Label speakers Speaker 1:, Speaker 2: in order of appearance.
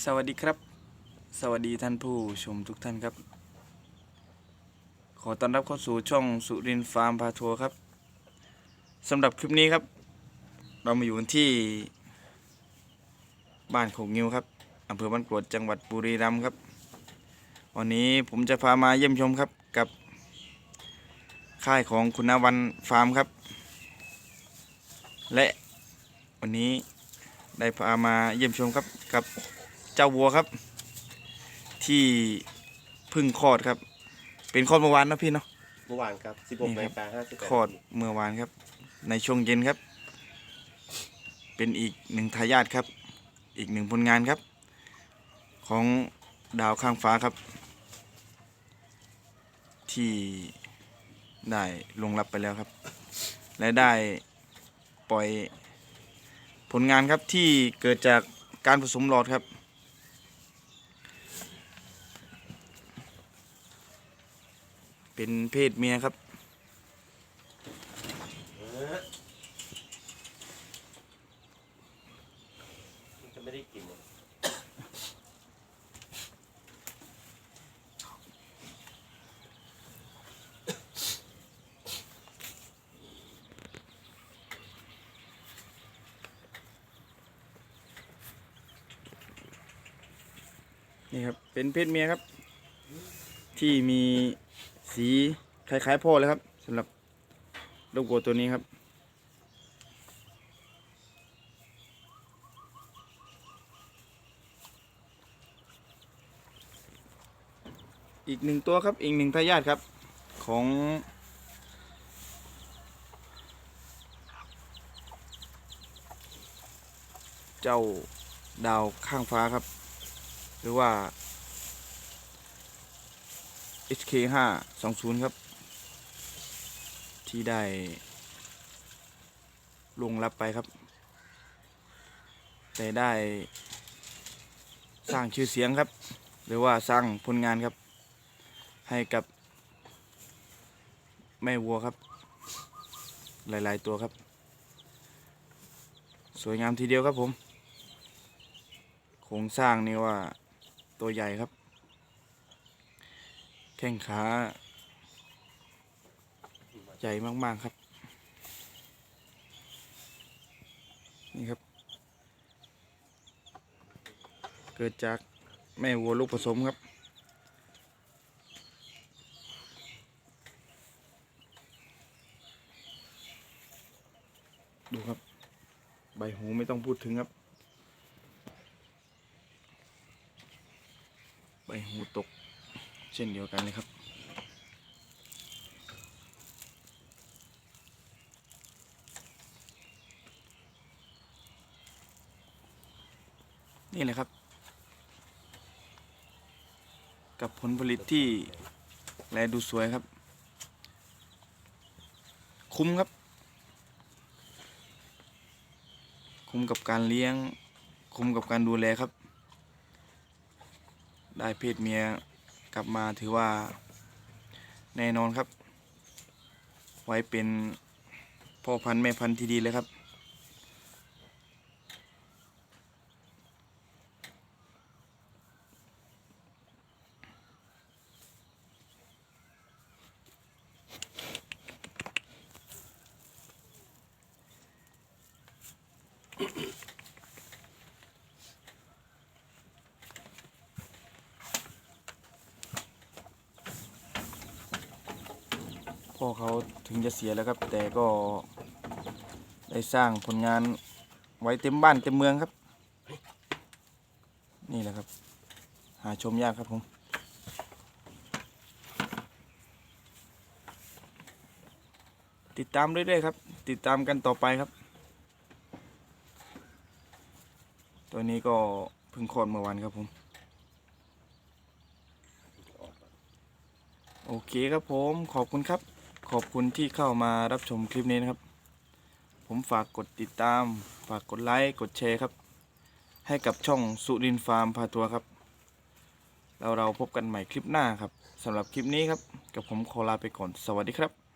Speaker 1: สวัสดีครับ สวัสดีท่านผู้ชมทุกท่านครับ ขอต้อนรับเข้าสู่ช่องสุรินทร์ฟาร์มพาทัวร์ครับสำหรับคลิปนี้ครับ เรามาอยู่กันที่ บ้านโขกงิ้วครับอำเภอบ้านกรวดจังหวัดบุรีรัมย์ครับ วันนี้ผมจะพามาเยี่ยมชมครับกับ ค่ายของคุณนวันฟาร์มครับ และวันนี้ได้พามาเยี่ยมชมครับกับ เจ้าวัวครับ ที่เพึ่งคลอดครับ เป็นคลอดเมื่อวานนะพี่เนาะ
Speaker 2: เมื่อวานครับ
Speaker 1: นี่
Speaker 2: 16
Speaker 1: ครับ
Speaker 2: นาฬิกา58
Speaker 1: คลอดเมื่อวานครับ ในช่วงเย็นครับ เป็นอีกหนึ่งทายาทครับ อีกหนึ่งผลงานครับ ของดาวข้างฟ้าครับ ที่ได้ลงรับไปแล้วครับ และได้ปล่อยผลงานครับที่เกิดจากการผสมหลอดครับ เป็นเพศเมียครับ
Speaker 2: มันจะไม่ได้กินเลย
Speaker 1: นี่ครับ เป็นเพศเมียครับ ที่มี สีคล้ายๆพ่อเลยครับสำหรับลูกวัวตัวนี้ครับอีกหนึ่งตัวครับ อีกหนึ่งทายาทครับ ของ เจ้าดาวข้างฟ้าครับ หรือว่า HK 5 20 ครับ ที่ได้ ลงรับไปครับ แต่ได้ สร้างชื่อเสียงครับ หรือว่าสร้างผลงานครับ ให้กับแม่วัวครับ หลาย ๆ ตัวครับ สวยงามทีเดียวครับผมโครงสร้างนี่ว่าตัวใหญ่ครับ ข้งขาใหญ่มาก ๆ ครับ นี่ครับ เกิดจากแม่วัวลูกผสมครับ ดูครับ ใบหูไม่ต้องพูดถึงครับ ใบหูตก เช่นเดียวกันเลยครับ นี่แหละครับ กับผลผลิตที่แลดูสวยครับ คุ้มครับ คุ้มกับการเลี้ยง คุ้มกับการดูแลครับ ได้เพศเมีย กลับมาถือว่า แน่นอนครับ ไว้เป็นพ่อพันธุ์แม่พันธุ์ที่ดีเลยครับ พ่อเขาถึงจะเสียแล้วครับ แต่ก็ได้สร้างผลงานไว้เต็มบ้านเต็มเมืองครับ นี่แหละครับ หาชมยากครับผมติดตามเรื่อยๆครับ ติดตามกันต่อไปครับ ตัวนี้ก็เพิ่งคลอดเมื่อวานครับผม โอเคครับผม ขอบคุณครับ ขอบคุณที่เข้ามารับชมคลิปนี้นะครับ ผมฝากกดติดตาม ฝากกดไลค์กดแชร์ครับ ให้กับช่องสุรินฟาร์มพาทัวร์ครับเราเราพบกันใหม่คลิปหน้าครับสำหรับคลิปนี้ครับ กับผมขอลาไปก่อนสวัสดีครับ